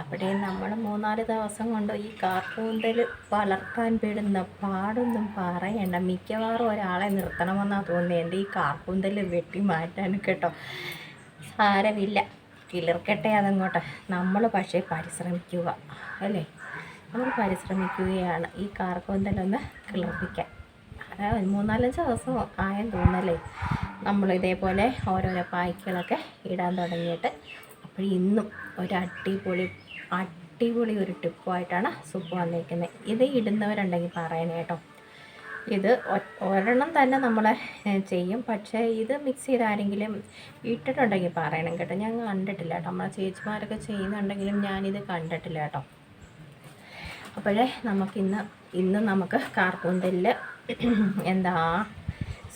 അവിടെ നമ്മൾ മൂന്നാൽ ദിവസം കൊണ്ട് ഈ കാർക്കൂന്തൽ വളർത്താൻ പെടുന്ന പാടൊന്നും പറയണ്ട. മിക്കവാറും ഒരാളെ നിർത്തണമെന്നാണ് തോന്നുന്നത്. എന്റെ ഈ കാർക്കൂന്തൽ വെട്ടി മാറ്റാൻ കേട്ടോ സാരമില്ല. കിളിർക്കട്ടെ അതങ്ങോട്ട്. നമ്മൾ പക്ഷേ പരിശ്രമിക്കുക അല്ലേ? നമ്മൾ പരിശ്രമിക്കുകയാണ് ഈ കാർക്കൂന്തലൊന്ന് കിളിർപ്പിക്കാൻ. അതായത് മൂന്നാലഞ്ച് ദിവസം ആയെന്ന് തോന്നല്ലേ നമ്മൾ ഇതേപോലെ ഓരോരോ പായ്ക്കുകളൊക്കെ ഇടാൻ തുടങ്ങിയിട്ട് അപ്പോൾ ഇന്നും ഒരു അടിപൊളി അടിപൊളി ഒരു ടിപ്പുമായിട്ടാണ് സൂപ്പ് വന്നിരിക്കുന്നത്. ഇത് ഇടുന്നവരുണ്ടെങ്കിൽ പറയണേ കേട്ടോ. ഇത് ഒരെണ്ണം തന്നെ നമ്മൾ ചെയ്യും. പക്ഷേ ഇത് മിക്സ് ചെയ്ത് ആരെങ്കിലും ഇട്ടിട്ടുണ്ടെങ്കിൽ പറയണം കേട്ടോ. ഞാൻ കണ്ടിട്ടില്ല കേട്ടോ. നമ്മളെ ചേച്ചിമാരൊക്കെ ചെയ്യുന്നുണ്ടെങ്കിലും ഞാനിത് കണ്ടിട്ടില്ല കേട്ടോ. അപ്പോഴേ നമുക്കിന്ന് ഇന്ന് നമുക്ക് കാർക്കൂന്തലിൽ എന്താ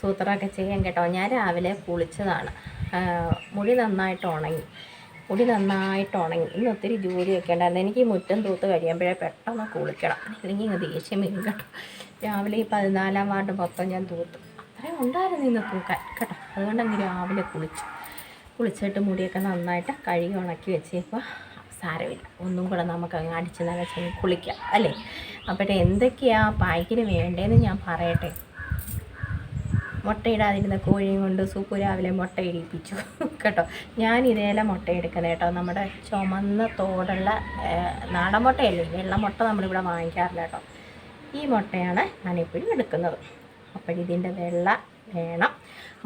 സൂത്രമൊക്കെ ചെയ്യാൻ കേട്ടോ. ഞാൻ രാവിലെ കുളിച്ചതാണ്. മുടി നന്നായിട്ട് ഉണങ്ങി. മുടി നന്നായിട്ട് ഉണങ്ങി. ഇന്ന് ഒത്തിരി ജോലിയൊക്കെ ഉണ്ടായിരുന്നു. എനിക്ക് മുറ്റം തൂത്ത് കഴിയുമ്പോഴേ പെട്ടെന്ന് കുളിക്കണം. അല്ലെങ്കിൽ ഇങ്ങ് ദേഷ്യം വരും കേട്ടോ. രാവിലെ ഈ പതിനാലാം വാർഡ് മൊത്തം ഞാൻ തൂത്തു. അത്രയും ഉണ്ടായിരുന്നു ഇന്ന് തൂക്കാൻ കേട്ടോ. അതുകൊണ്ട് അങ്ങ് രാവിലെ കുളിച്ചു. കുളിച്ചിട്ട് മുടിയൊക്കെ നന്നായിട്ട് കഴുകി ഉണക്കി വെച്ചപ്പോൾ സാരമില്ല. ഒന്നും കൂടെ നമുക്ക് അങ്ങ് അടിച്ച് നനച്ച് കുളിക്കാം അല്ലേ? അപ്പോഴേ എന്തൊക്കെയാ പായ്ക്കിന് വേണ്ടതെന്ന് ഞാൻ പറയട്ടെ. മുട്ടയിടാതിരുന്ന കോഴിയും കൊണ്ട് സൂപ്പ് രാവിലെ മുട്ട ഇടിപ്പിച്ചു. കേട്ടോ? ഞാൻ ഇതേല മുട്ട എടുക്കുന്നത് കേട്ടോ. നമ്മുടെ ചുമന്ന തോടുള്ള നാടൻ മുട്ടയല്ലേ? വെള്ളമുട്ട നമ്മളിവിടെ വാങ്ങിക്കാറില്ല കേട്ടോ. ഈ മുട്ടയാണ് ഞാനെപ്പോഴും എടുക്കുന്നത്. അപ്പോൾ അപ്പോഴിതിന്റെ വെള്ള വേണം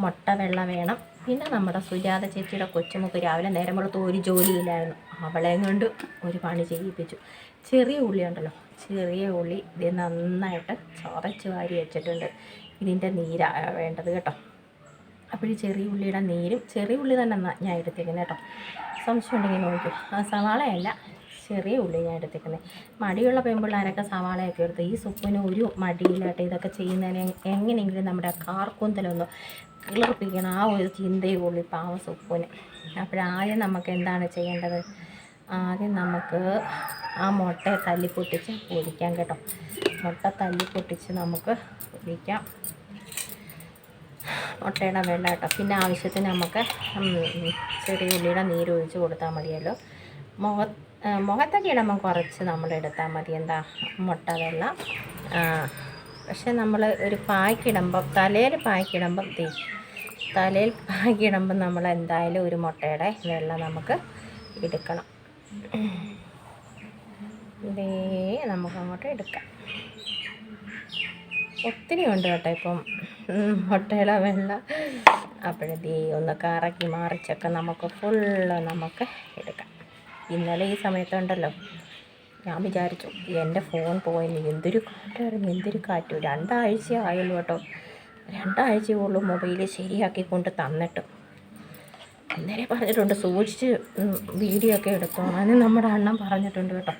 മുട്ട വെള്ള വേണം. പിന്നെ നമ്മുടെ സുജാത ചേച്ചിയുടെ കൊച്ചുമുക്ക് രാവിലെ നേരം കൊടുത്ത് ഒരു ജോലിയില്ലായിരുന്നു. അവളെ കൊണ്ട് ഒരു പണി ചെയ്യിപ്പിച്ചു. ചെറിയ ഉള്ളി ഉണ്ടല്ലോ ചെറിയ ഉള്ളി ഇത് നന്നായിട്ട് ചതച്ച് വാരി വെച്ചിട്ടുണ്ട്. ഇതിന്റെ നീരാ വേണ്ടത് കേട്ടോ. അപ്പോൾ ഈ ചെറിയ ഉള്ളിയുടെ നീരും ചെറിയ ഉള്ളി തന്നെ ഞാൻ എടുത്തേക്കുന്നത് കേട്ടോ. സംശയം ഉണ്ടെങ്കിൽ നോക്കൂ. ആ സവാളയല്ല ചെറിയ ഉള്ളി ഞാൻ എടുത്തേക്കുന്നത്. മടിയുള്ള പെൺപിള്ളേരൊക്കെ സവാളയൊക്കെ എടുത്ത് ഈ സുപ്പിന് ഒരു മടിയിലായിട്ട് ഇതൊക്കെ ചെയ്യുന്നതിന് എങ്ങനെയെങ്കിലും നമ്മുടെ കാർക്കൂന്തലൊന്ന് കിളിർപ്പിക്കണം. ആ ഒരു ചിന്തയേ ഉള്ളൂ ആ സുപ്പിന്. അപ്പോഴാദ്യം നമുക്ക് എന്താണ് ചെയ്യേണ്ടത്? ആദ്യം നമുക്ക് ആ മുട്ട തല്ലി പൊട്ടിച്ച് പൊടിക്കാൻ കേട്ടോ. മുട്ട തല്ലി പൊട്ടിച്ച് നമുക്ക് പൊടിക്കാം. മുട്ടയുടെ വെള്ളം കേട്ടോ. പിന്നെ ആവശ്യത്തിന് നമുക്ക് ചെറിയ ഉള്ളിയുടെ നീര് ഒഴിച്ച് കൊടുത്താൽ മതിയല്ലോ. മുഖ മുഖത്തൊക്കെ കുറച്ച് നമ്മൾ എടുത്താൽ മതി. എന്താ? മുട്ട വെള്ളം. പക്ഷെ നമ്മൾ ഒരു പായ്ക്കിടുമ്പം തലയിൽ പായ്ക്കിടുമ്പം തീ തലയിൽ പായ്ക്കിടുമ്പം നമ്മൾ എന്തായാലും ഒരു മുട്ടയുടെ വെള്ളം നമുക്ക് എടുക്കണം. ഇതേ നമുക്കങ്ങോട്ട് എടുക്കാം. ഒത്തിരി ഉണ്ട് കേട്ടോ ഇപ്പം. മുട്ടയുടെ വെള്ള അപ്പോഴത്തേ ഒന്ന് കറക്കി മറിച്ചൊക്കെ നമുക്ക് ഫുള്ള് നമുക്ക് എടുക്കാം. ഇന്നലെ ഈ സമയത്തുണ്ടല്ലോ ഞാൻ വിചാരിച്ചു എന്റെ ഫോൺ പോയിന് എന്തൊരു കാറ്റായിരുന്നു എന്തൊരു കാറ്റ്. രണ്ടാഴ്ച ആയുള്ളൂ കേട്ടോ. രണ്ടാഴ്ചയുള്ളൂ മൊബൈൽ ശരിയാക്കി കൊണ്ട് തന്നിട്ട്. അന്നേരം പറഞ്ഞിട്ടുണ്ട് സൂക്ഷിച്ച് വീഡിയോ ഒക്കെ എടുത്തോളാൻ നമ്മുടെ അണ്ണൻ പറഞ്ഞിട്ടുണ്ട് കേട്ടോ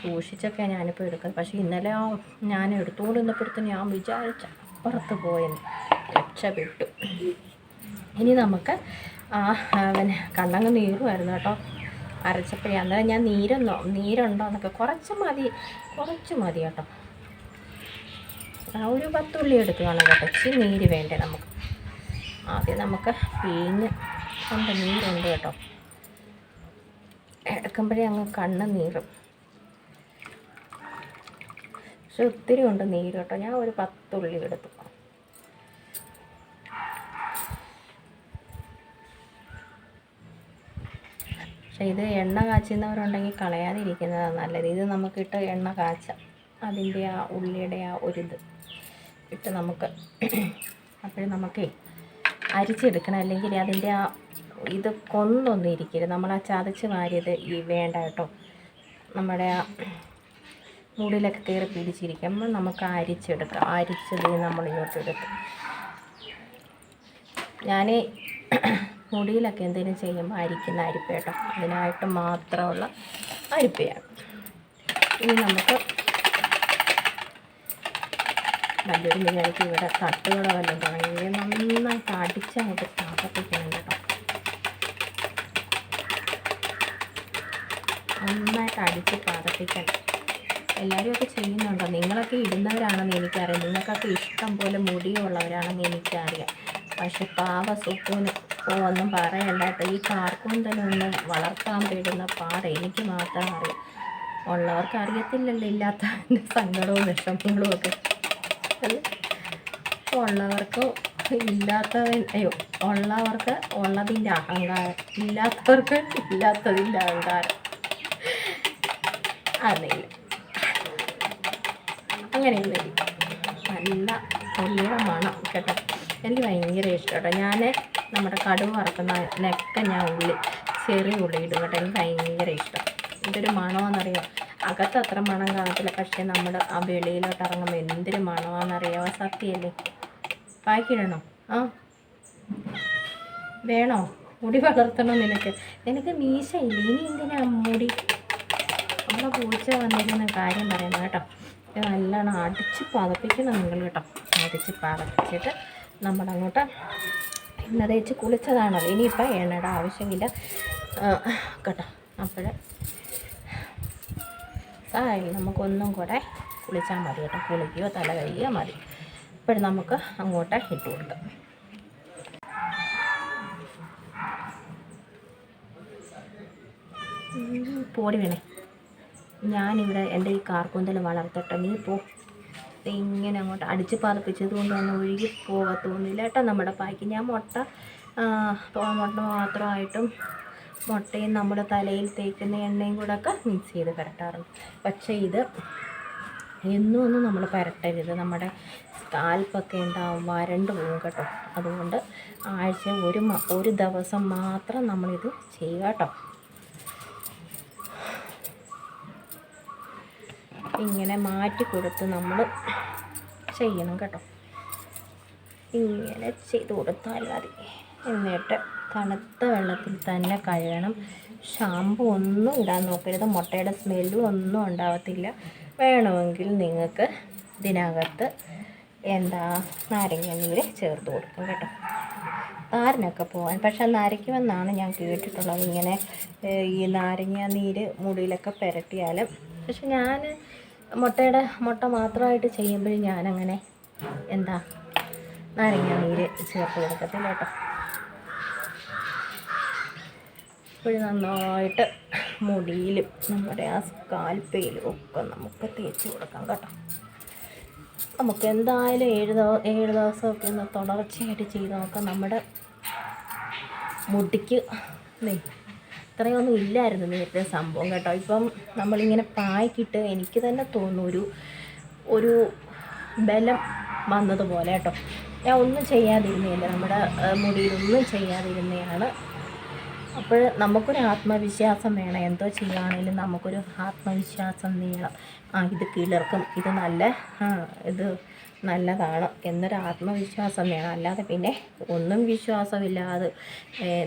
സൂക്ഷിച്ചൊക്കെ ഞാനിപ്പോൾ എടുക്കുന്നത് പക്ഷേ ഇന്നലെ ആ ഞാൻ എടുത്തുകൊണ്ട് നിന്നപ്പോഴത്തേന് ഞാൻ വിചാരിച്ച അപ്പുറത്ത് പോയെന്ന് രക്ഷപ്പെട്ടു. ഇനി നമുക്ക് പിന്നെ കണ്ണങ്ങ് നീറുമായിരുന്നു കേട്ടോ. അരച്ചപ്പോഴേ അന്നേരം ഞാൻ നീരൊന്നോ നീരുണ്ടോ എന്നൊക്കെ കുറച്ച് മതി കുറച്ച് മതി കേട്ടോ. ആ ഒരു പത്തുള്ളി എടുക്കുകയാണ് കേട്ടോ. ഇച്ചിരി നീര് വേണ്ടേ നമുക്ക്? ആദ്യം നമുക്ക് പിഴിഞ്ഞ് കൊണ്ട് നീരുണ്ട് കേട്ടോ. എടുക്കുമ്പോഴേ അങ്ങ് കണ്ണ് നീറും. പക്ഷെ ഒത്തിരി ഉണ്ട് നീര് കേട്ടോ. ഞാൻ ഒരു പത്തുള്ളി എടുത്തു. പക്ഷെ ഇത് എണ്ണ കാച്ചുന്നവരുണ്ടെങ്കിൽ കളയാതിരിക്കുന്നതാണ് നല്ലത്. ഇത് നമുക്കിട്ട് എണ്ണ കാച്ച അതിന്റെ ആ ഉള്ളിയുടെ ആ ഒരു ഇത് ഇട്ട് നമുക്ക് അപ്പോഴും നമുക്കേ അരിച്ചെടുക്കണം. അല്ലെങ്കിൽ അതിന്റെ ആ ഇത് കൊന്നൊന്നും ഇരിക്കരുത് നമ്മൾ ആ ചതച്ച് വാരിയത് ഈ വേണ്ട കേട്ടോ. നമ്മുടെ ആ മുടിയിലൊക്കെ കയറി പിടിച്ചിരിക്കുമ്പോൾ നമുക്ക് അരിച്ചെടുക്കാം. അരിച്ചത് നമ്മൾ ഇങ്ങോട്ട് എടുക്കും. ഞാൻ മുടിയിലൊക്കെ എന്തെങ്കിലും ചെയ്യുമ്പോൾ അരിക്കുന്ന അരിപ്പ കേട്ടോ. അതിനായിട്ട് മാത്രമുള്ള അരിപ്പയാണ്. ഇനി നമുക്ക് നല്ലൊരു ബിരിയാണിക്ക് ഇവിടെ തട്ടുകളോ വല്ലതും തുടങ്ങി. നന്നായിട്ട് അടിച്ചങ്ങോട്ട് താപത്തിക്കണം കേട്ടോ നന്നായിട്ട് അടിച്ച് പതപ്പിക്കണം എല്ലാവരും ഒക്കെ ചെയ്യുന്നുണ്ടോ? നിങ്ങളൊക്കെ ഇടുന്നവരാണെന്ന് എനിക്കറിയാം. നിങ്ങൾക്കൊക്കെ ഇഷ്ടം പോലെ മുടിയുള്ളവരാണെന്ന് എനിക്കറിയാം. പക്ഷെ പാവ സുക്കൂന് ഒന്നും പറയണ്ടായിട്ട് ഈ കാർക്കൂന്തലൊന്നും വളർത്താൻ പേടുന്ന പാട് എനിക്ക് മാത്രം അറിയാം. ഉള്ളവർക്ക് അറിയത്തില്ലല്ലോ ഇല്ലാത്ത സങ്കടവും വിഷമങ്ങളും ഒക്കെ. ഉള്ളവർക്ക് ഇല്ലാത്തവൻ അയ്യോ ഉള്ളവർക്ക് ഉള്ളതിന്റെ അഹങ്കാരം ഇല്ലാത്തവർക്ക് ഇല്ലാത്തതിന്റെ അഹങ്കാരം. അറിയില്ല. അങ്ങനെയൊന്നും നല്ല നല്ല മണം കേട്ടോ. എനിക്ക് ഭയങ്കര ഇഷ്ടം കേട്ടോ ഞാൻ നമ്മുടെ കടുവ നെക്ക ഞാൻ ഉള്ളി ചെറിയ ഉള്ളി ഇടും കേട്ടോ. എനിക്ക് ഭയങ്കര ഇഷ്ടം. ഇതൊരു മണമെന്നറിയാം അകത്ത് അത്ര മണം കാണത്തില്ല. പക്ഷേ നമ്മൾ ആ വെളിയിലോട്ട് ഇറങ്ങുമ്പോൾ എന്തൊരു മണമാണെന്നറിയാമോ സത്യമല്ലേ? ബാക്കിയിടണോ ആ. വേണോ? മുടി വളർത്തണം നിനക്ക്. നിനക്ക് മീശ ഇല്ല ഇനി എന്തിനാ മുടി നമ്മളെ പൂച്ച വന്നിരിക്കുന്ന കാര്യം പറയുന്നത് കേട്ടോ. ഇത് നല്ലോണം അടിച്ച് പതപ്പിക്കണം നിങ്ങൾ കേട്ടോ. അടിച്ച് പതപ്പിച്ചിട്ട് നമ്മളങ്ങോട്ട് എണ്ണ തേച്ച് കുളിച്ചതാണല്ലോ ഇനിയിപ്പോൾ എണ്ണയുടെ ആവശ്യമില്ല. കേട്ടോ. അപ്പോൾ സാരില്ല നമുക്കൊന്നും കൂടെ കുളിച്ചാൽ മതി കേട്ടോ. കുളിക്കുകയോ തല കഴിയുകയോ മതി. ഇപ്പോഴും നമുക്ക് അങ്ങോട്ട് ഇട്ട് കൊടുക്കാം. പോടി വേണേ. ഞാനിവിടെ എന്റെ ഈ കാർക്കൂന്തൽ വളർത്തട്ടെ. നീ പോ. ഇങ്ങനെ അങ്ങോട്ട് അടിച്ച് പതപ്പിച്ചത് കൊണ്ട് തന്നെ ഒഴുകി പോകത്തൊന്നുമില്ല കേട്ടോ നമ്മുടെ പായ്ക്ക്. ഞാൻ മുട്ട മുട്ട മാത്രമായിട്ടും മുട്ടയും നമ്മുടെ തലയിൽ തേക്കുന്ന എണ്ണയും കൂടെ ഒക്കെ മിക്സ് ചെയ്ത് പുരട്ടാറുണ്ട് പക്ഷേ ഇത് എന്നും ഒന്നും നമ്മൾ പുരട്ടരുത്. നമ്മുടെ സ്കാൽപ്പൊക്കെ ഉണ്ടാവും വരണ്ട് പോകും കേട്ടോ. അതുകൊണ്ട് ആഴ്ച ഒരു ഒരു ദിവസം മാത്രം നമ്മളിത് ചെയ്യുക കേട്ടോ. ഇങ്ങനെ മാറ്റി കൊടുത്ത് നമ്മൾ ചെയ്യണം കേട്ടോ. ഇങ്ങനെ ചെയ്ത് കൊടുത്താൽ മതി. എന്നിട്ട് തണുത്ത വെള്ളത്തിൽ തന്നെ കഴുകണം. ഷാമ്പു ഒന്നും ഇടാൻ നോക്കരുത്. മുട്ടയുടെ സ്മെല്ലും ഒന്നും ഉണ്ടാവത്തില്ല. വേണമെങ്കിൽ നിങ്ങൾക്ക് ഇതിനകത്ത് എന്താ നാരങ്ങ നീര് ചേർത്ത് കൊടുക്കും കേട്ടോ. താരനൊക്കെ പോകാൻ പക്ഷെ നരയ്ക്കുമെന്നാണ് ഞാൻ കേട്ടിട്ടുള്ളത്. ഇങ്ങനെ ഈ നാരങ്ങ നീര് മുടിയിലൊക്കെ പുരട്ടിയാലും. പക്ഷെ ഞാൻ മുട്ടയുടെ മുട്ട മാത്രമായിട്ട് ചെയ്യുമ്പോൾ ഞാനങ്ങനെ എന്താ നാരങ്ങ നീര് ചേർത്ത് കൊടുക്കത്തില്ല കേട്ടോ. ഇപ്പോഴും നന്നായിട്ട് മുടിയിലും നമ്മുടെ ആ സ്കാൽപ്പയിലും ഒക്കെ നമുക്ക് തേച്ച് കൊടുക്കാം കേട്ടോ. നമുക്ക് എന്തായാലും ഏഴ് ദിവസം ഏഴ് ദിവസമൊക്കെ ഒന്ന് തുടർച്ചയായിട്ട് ചെയ്ത് നോക്കാം. നമ്മുടെ മുടിക്ക് ദേ ഇത്രയൊന്നും ഇല്ലായിരുന്നു നേരത്തെ സംഭവം കേട്ടോ. ഇപ്പം നമ്മളിങ്ങനെ പായ്ക്കിട്ട് എനിക്ക് തന്നെ തോന്നുന്നു ഒരു ഒരു ബലം വന്നതുപോലെ കേട്ടോ. ഞാൻ ഒന്നും ചെയ്യാതിരുന്നില്ല നമ്മുടെ മുടിയിലൊന്നും ചെയ്യാതിരുന്നതാണ് അപ്പോൾ നമുക്കൊരു ആത്മവിശ്വാസം വേണം. എന്തോ ചെയ്യുകയാണെങ്കിലും നമുക്കൊരു ആത്മവിശ്വാസം നീളം ആ ഇത് കിളിർക്കും ഇത് നല്ല ഇത് നല്ലതാണ് എന്നൊരു ആത്മവിശ്വാസം വേണം. അല്ലാതെ പിന്നെ ഒന്നും വിശ്വാസമില്ലാതെ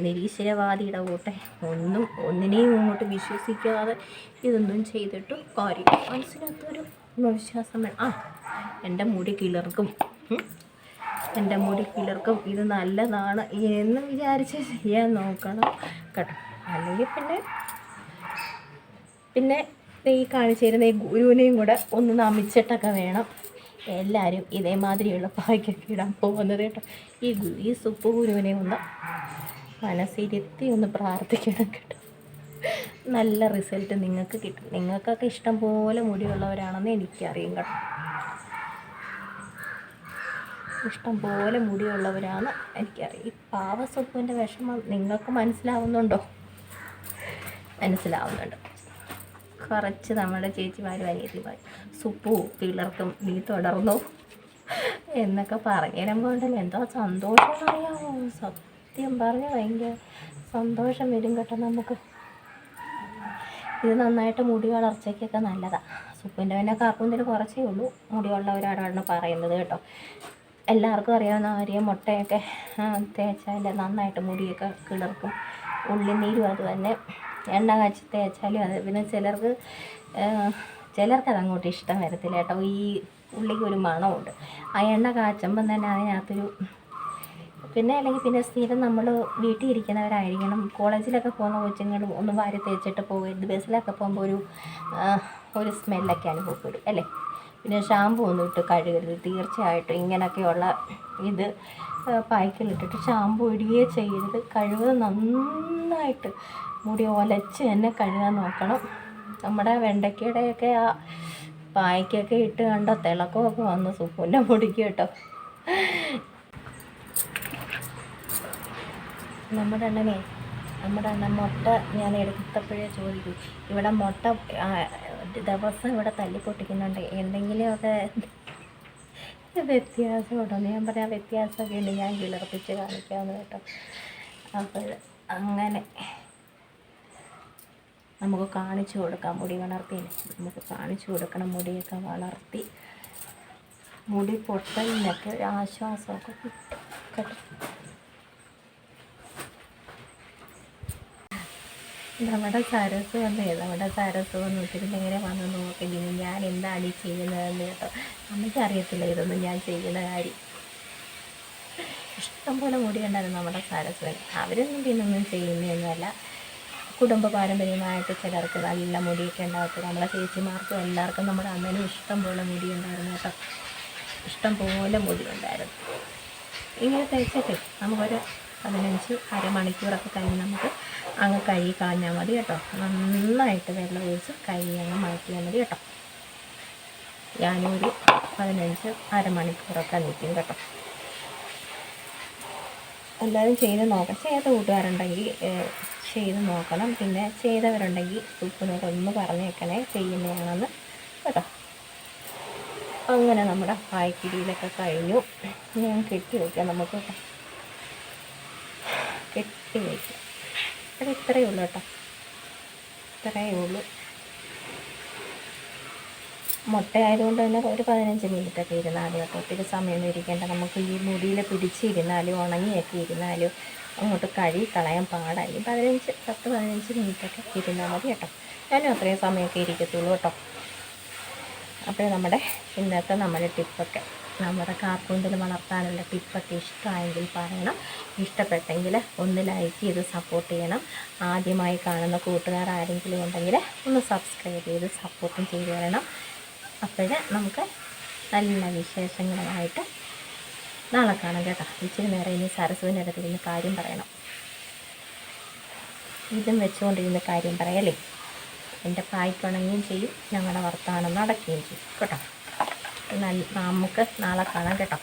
നിരീശ്വരവാദിയുടെ കൂട്ടെ ഒന്നും ഒന്നിനെയും ഇങ്ങോട്ട് വിശ്വസിക്കാതെ ഇതൊന്നും ചെയ്തിട്ട് കാര്യം മനസ്സിനകത്തൊരു ആത്മവിശ്വാസം വേണം. ആ എന്റെ മുടി കിളിർക്കും. എന്റെ മുടി കിളിർക്കും. ഇത് നല്ലതാണ് എന്ന് വിചാരിച്ച് ചെയ്യാൻ നോക്കണം കേട്ടോ. അല്ലെങ്കിൽ പിന്നെ പിന്നെ ഈ കാണിച്ചു തരുന്ന ഈ ഗുരുവിനെയും കൂടെ ഒന്ന് നമിച്ചിട്ടൊക്കെ വേണം. എല്ലാവരും ഇതേമാതിരിയുള്ള പായ്ക്കൊക്കെ ഇടാൻ പോകുന്നത് കേട്ടോ. ഈ ഈ സുപ്പ് ഗുരുവിനെ ഒന്ന് മനസ്സിരുത്തി ഒന്ന് പ്രാർത്ഥിക്കണം കേട്ടോ. നല്ല റിസൾട്ട് നിങ്ങൾക്ക് കിട്ടും. നിങ്ങൾക്കൊക്കെ ഇഷ്ടം പോലെ മുടിയുള്ളവരാണെന്ന് എനിക്കറിയും കേട്ടോ. ഇഷ്ടം പോലെ മുടിയുള്ളവരാണ് എനിക്കറിയാം. ഈ പാവ പാവസൊപ്പിന്റെ വിഷമം നിങ്ങൾക്ക് മനസ്സിലാവുന്നുണ്ടോ? മനസ്സിലാവുന്നുണ്ട്. കുറച്ച് നമ്മുടെ ചേച്ചിമാരും പോയി. സുപ്പു പിള്ളർക്കും നീ തുടർന്നു? എന്നൊക്കെ പറഞ്ഞു. തരുമ്പോൾ ഉണ്ടല്ലോ എന്തോ സന്തോഷം അറിയാമോ സത്യം പറഞ്ഞ ഭയങ്കര സന്തോഷം വരും കേട്ടോ നമുക്ക്. ഇത് നന്നായിട്ട് മുടി വളർച്ചയ്ക്കൊക്കെ നല്ലതാണ് സുപ്പിന്റെ പിന്നെ കാർക്കുന്നതിൽ കുറച്ചേ ഉള്ളൂ. മുടിയുള്ളവരാണ് പറയുന്നത് കേട്ടോ. എല്ലാവർക്കും അറിയാവുന്ന കാര്യം മുട്ടയൊക്കെ തേച്ചാൽ നന്നായിട്ട് മുടിയൊക്കെ കിളിർക്കും. ഉള്ളിനീരും അത് തന്നെ എണ്ണ കാച്ചി തേച്ചാലും അത്. പിന്നെ ചിലർക്ക് ചിലർക്ക് അതങ്ങോട്ട് ഇഷ്ടം വരത്തില്ല കേട്ടോ. ഈ ഉള്ളിക്ക് ഒരു മണമുണ്ട്. ആ എണ്ണ കാച്ചുമ്പം തന്നെ അതിനകത്തൊരു പിന്നെ അല്ലെങ്കിൽ പിന്നെ സ്ഥിരം നമ്മൾ വീട്ടിൽ ഇരിക്കുന്നവരായിരിക്കണം. കോളേജിലൊക്കെ പോകുന്ന കൊച്ചുങ്ങളും ഒന്ന് വാരി തേച്ചിട്ട് പോകരുത്. ബസ്സിലൊക്കെ പോകുമ്പോൾ ഒരു ഒരു സ്മെല്ലൊക്കെ അനുഭവപ്പെടും അല്ലേ? പിന്നെ ഷാമ്പു ഒന്നും ഇട്ട് കഴുകരുത്. തീർച്ചയായിട്ടും ഇങ്ങനെയൊക്കെയുള്ള ഇത് പായ്ക്കലിട്ടിട്ട് ഷാമ്പു ഇടുകയേ ചെയ്യരുത്. കഴുകുന്നത് നന്നായിട്ട് മുടി ഒലച്ച് തന്നെ കഴുകാൻ നോക്കണം. നമ്മുടെ വെണ്ടയ്ക്കയുടെയൊക്കെ ആ പായ്ക്കൊക്കെ ഇട്ട് കണ്ട തിളക്കമൊക്കെ വന്ന് സുപ്പുന്റെ പൊടിക്ക് കേട്ടോ. നമ്മുടെ അണ്ണനെ നമ്മുടെ അണ്ണൻ മുട്ട ഞാൻ എടുത്തപ്പോഴേ ചോദിക്കും ഇവിടെ മുട്ട ദിവസം ഇവിടെ തല്ലി പൊട്ടിക്കുന്നുണ്ട്. എന്തെങ്കിലുമൊക്കെ വ്യത്യാസമുണ്ടോ? ഞാൻ പറയാം വ്യത്യാസമൊക്കെ ഉണ്ട്. ഞാൻ കിളർപ്പിച്ച് കാണിക്കാമെന്ന് കേട്ടോ. അപ്പോൾ അങ്ങനെ നമുക്ക് കാണിച്ചു കൊടുക്കാം. മുടി വളർത്തി. നമുക്ക് കാണിച്ചു കൊടുക്കണം. മുടിയൊക്കെ വളർത്തി. മുടി പൊട്ടലിനൊക്കെ ഒരു ആശ്വാസമൊക്കെ കിട്ടും. നമ്മുടെ സരസ് വന്നേ. നമ്മുടെ സരസ് വന്ന് നേരെ വന്ന് നോക്കി ഞാൻ എന്താണ് ഈ ചെയ്യുന്നതെന്ന് കേട്ടോ. നമുക്കറിയത്തില്ല ഇതൊന്നും ഞാൻ ചെയ്യുന്ന കാര്യം. ഇഷ്ടംപോലെ മുടി ഉണ്ടായിരുന്നു നമ്മുടെ സരസ് അവരൊന്നും പിന്നൊന്നും ചെയ്യുന്നതൊന്നുമല്ല. കുടുംബ പാരമ്പര്യമായിട്ട് ചിലർക്ക് നല്ല മുടിയൊക്കെ ഉണ്ടാകത്തില്ല നമ്മളെ ചേച്ചിമാർക്കും എല്ലാവർക്കും നമ്മുടെ അമ്മനും ഇഷ്ടം പോലെ മുടി ഉണ്ടായിരുന്നു കേട്ടോ. ഇഷ്ടം പോലെ മുടി ഉണ്ടായിരുന്നു ഇങ്ങനെ തയ്ച്ചിട്ട് നമുക്കൊരു പതിനഞ്ച് അരമണിക്കൂറൊക്കെ കഴിഞ്ഞ് നമുക്ക് അങ്ങ് കൈ കളഞ്ഞാൽ മതി കേട്ടോ. നന്നായിട്ട് വെള്ളം ഒഴിച്ച് കഴുകി അങ്ങ് മാറ്റിയാൽ മതി കേട്ടോ. ഞാനൊരു പതിനഞ്ച് അരമണിക്കൂറൊക്കെ നിൽക്കും കേട്ടോ. എല്ലാവരും ചെയ്ത് നോക്കാം. ചെയ്യാത്ത കൂട്ടുകാരുണ്ടെങ്കിൽ ചെയ്ത് നോക്കണം. പിന്നെ ചെയ്തവരുണ്ടെങ്കിൽ ഉപ്പിനോട് ഒന്ന് പറഞ്ഞേക്കണേ ചെയ്യുന്നതാണെന്ന് കേട്ടോ. അങ്ങനെ നമ്മുടെ പായ്ക്കിരിയിലൊക്കെ കഴിഞ്ഞു. ഞാൻ കെട്ടി വയ്ക്കാം നമുക്ക് കെട്ടി വയ്ക്കാം. അത് ഇത്രയേ ഉള്ളൂ കേട്ടോ. ഇത്രയേ ഉള്ളൂ. മുട്ട ആയതുകൊണ്ട് തന്നെ ഒരു പതിനഞ്ച് മിനിറ്റ് ഒക്കെ ഇരുന്നാൽ കേട്ടോ. ഒത്തിരി സമയമൊന്നും ഇരിക്കേണ്ട നമുക്ക് ഈ മുടിയിൽ പിടിച്ചിരുന്നാലും ഉണങ്ങിയൊക്കെ ഇരുന്നാലും അങ്ങോട്ട് കഴുകി കളയാൻ പാടായി പതിനഞ്ച് പത്ത് പതിനഞ്ച് മിനിറ്റൊക്കെ ഇരുന്നാൽ മതി കേട്ടോ. ഞാനും അത്രയും സമയമൊക്കെ ഇരിക്കത്തുള്ളൂ കേട്ടോ. അപ്പോൾ നമ്മുടെ ഇന്നത്തെ നമ്മുടെ ടിപ്പൊക്കെ. നമ്മുടെ കാർക്കൂണ്ടിൽ വളർത്താനുള്ള ടിപ്പൊക്കെ ഇഷ്ടമായെങ്കിൽ പറയണം. ഇഷ്ടപ്പെട്ടെങ്കിൽ ഒന്ന് ലൈക്ക് ചെയ്ത് സപ്പോർട്ട് ചെയ്യണം. ആദ്യമായി കാണുന്ന കൂട്ടുകാർ ആരെങ്കിലും ഉണ്ടെങ്കിൽ ഒന്ന് സബ്സ്ക്രൈബ് ചെയ്ത് സപ്പോർട്ടും ചെയ്തു തരണം. അപ്പോൾ നമുക്ക് നല്ല വിശേഷങ്ങളായിട്ട് നാളെ കാണാം കേട്ടോ. ഇച്ചിരി നേരം ഇനി സരസ്വതിന്റെ അടുത്ത് ഇരുന്ന് കാര്യം പറയണം. ഇതും വെച്ചുകൊണ്ടിരുന്ന കാര്യം പറയല്ലേ? എന്റെ പായ്ക്കുണങ്ങുകയും ചെയ്യും ഞങ്ങളുടെ വർത്തമാനം നടക്കുകയും ചെയ്യും. കേട്ടോ. എന്നാൽ നമുക്ക് നാളെ കാണാം കേട്ടോ.